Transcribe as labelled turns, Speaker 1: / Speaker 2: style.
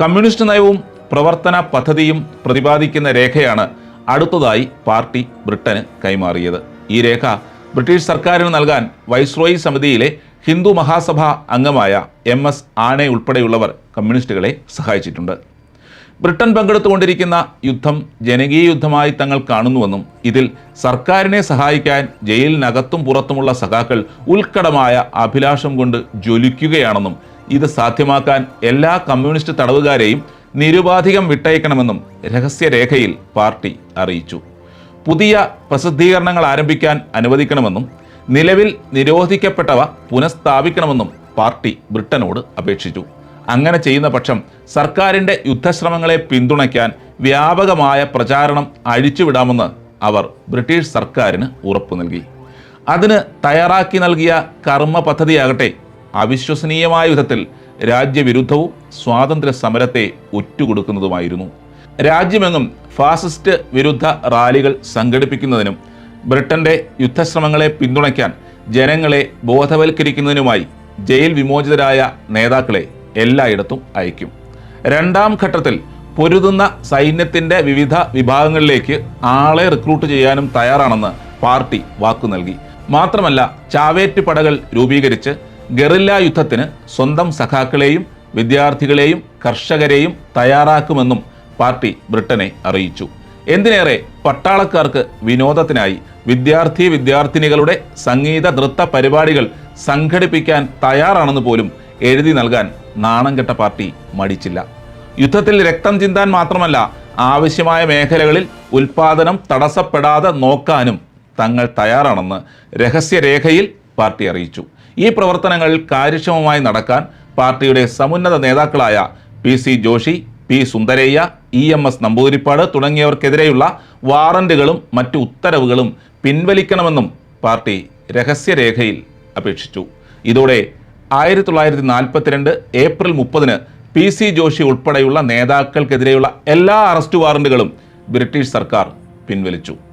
Speaker 1: Communist നയവും പ്രവർത്തന പദ്ധതിയും പ്രതിപാദിക്കുന്ന രേഖയാണ് അടുത്തതായി പാർട്ടി ബ്രിട്ടന് കൈമാറിയത്. ഈ രേഖ ബ്രിട്ടീഷ് സർക്കാരിന് നൽകാൻ വൈസ്രോയി സമിതിയിലെ ഹിന്ദു മഹാസഭ അംഗമായ എം എസ് ആണെ ഉൾപ്പെടെയുള്ളവർ കമ്മ്യൂണിസ്റ്റുകളെ സഹായിച്ചിട്ടുണ്ട്. ബ്രിട്ടൻ പങ്കെടുത്തുകൊണ്ടിരിക്കുന്ന യുദ്ധം ജനകീയ യുദ്ധമായി തങ്ങൾ കാണുന്നുവെന്നും ഇതിൽ സർക്കാരിനെ സഹായിക്കാൻ ജയിലിനകത്തും പുറത്തുമുള്ള സഖാക്കൾ ഉത്കടമായ അഭിലാഷം കൊണ്ട് ജ്വലിക്കുകയാണെന്നും ഇത് സാധ്യമാക്കാൻ എല്ലാ കമ്മ്യൂണിസ്റ്റ് തടവുകാരെയും നിരുപാധികം വിട്ടയക്കണമെന്നും രഹസ്യരേഖയിൽ പാർട്ടി അറിയിച്ചു. പുതിയ പ്രസിദ്ധീകരണങ്ങൾ ആരംഭിക്കാൻ അനുവദിക്കണമെന്നും നിലവിൽ നിരോധിക്കപ്പെട്ടവ പുനഃസ്ഥാപിക്കണമെന്നും പാർട്ടി ബ്രിട്ടനോട് അപേക്ഷിച്ചു. അങ്ങനെ ചെയ്യുന്ന പക്ഷം സർക്കാരിന്റെ യുദ്ധശ്രമങ്ങളെ പിന്തുണയ്ക്കാൻ വ്യാപകമായ പ്രചാരണം അഴിച്ചുവിടാമെന്ന് അവർ ബ്രിട്ടീഷ് സർക്കാരിന് ഉറപ്പു നൽകി. അതിന് തയ്യാറാക്കി നൽകിയ കർമ്മ പദ്ധതിയാകട്ടെ അവിശ്വസനീയമായ വിധത്തിൽ രാജ്യവിരുദ്ധവും സ്വാതന്ത്ര്യ സമരത്തെ ഒറ്റുകൊടുക്കുന്നതുമായിരുന്നു. രാജ്യമെങ്ങും ഫാസിസ്റ്റ് വിരുദ്ധ റാലികൾ സംഘടിപ്പിക്കുന്നതിനും ബ്രിട്ടന്റെ യുദ്ധശ്രമങ്ങളെ പിന്തുണയ്ക്കാൻ ജനങ്ങളെ ബോധവൽക്കരിക്കുന്നതിനുമായി ജയിൽ വിമോചിതരായ നേതാക്കളെ എല്ലായിടത്തും അയക്കും. രണ്ടാം ഘട്ടത്തിൽ പൊരുതുന്ന സൈന്യത്തിന്റെ വിവിധ വിഭാഗങ്ങളിലേക്ക് ആളെ റിക്രൂട്ട് ചെയ്യാനും തയ്യാറാണെന്ന് പാർട്ടി വാക്കു നൽകി. മാത്രമല്ല ചാവേറ്റ് പടകൾ രൂപീകരിച്ച് ഗറില്ല യുദ്ധത്തിന് സ്വന്തം സഖാക്കളെയും വിദ്യാർത്ഥികളെയും കർഷകരെയും തയ്യാറാക്കുമെന്നും പാർട്ടി ബ്രിട്ടനെ അറിയിച്ചു. എന്തിനേറെ പട്ടാളക്കാർക്ക് വിനോദത്തിനായി വിദ്യാർത്ഥി വിദ്യാർത്ഥിനികളുടെ സംഗീത നൃത്ത പരിപാടികൾ സംഘടിപ്പിക്കാൻ തയ്യാറാണെന്ന് പോലും എഴുതി നൽകാൻ നാണം കെട്ട പാർട്ടി മടിച്ചില്ല. യുദ്ധത്തിൽ രക്തം ചിന്താൻ മാത്രമല്ല ആവശ്യമായ മേഖലകളിൽ ഉൽപാദനം തടസ്സപ്പെടാതെ നോക്കാനും തങ്ങൾ തയ്യാറാണെന്ന് രഹസ്യരേഖയിൽ പാർട്ടി അറിയിച്ചു. ഈ പ്രവർത്തനങ്ങൾ കാര്യക്ഷമമായി നടക്കാൻ പാർട്ടിയുടെ സമുന്നത നേതാക്കളായ P C Joshi P Sundarayya E M S Namboodiripad തുടങ്ങിയവർക്കെതിരെയുള്ള വാറന്റുകളും മറ്റു ഉത്തരവുകളും പിൻവലിക്കണമെന്നും പാർട്ടി രഹസ്യരേഖയിൽ അപേക്ഷിച്ചു. ഇതോടെ ആയിരത്തി തൊള്ളായിരത്തി നാൽപ്പത്തിരണ്ട് ഏപ്രിൽ മുപ്പതിന് പി സി ജോഷി ഉൾപ്പെടെയുള്ള നേതാക്കൾക്കെതിരെയുള്ള എല്ലാ അറസ്റ്റ് വാറണ്ടുകളും ബ്രിട്ടീഷ് സർക്കാർ പിൻവലിച്ചു.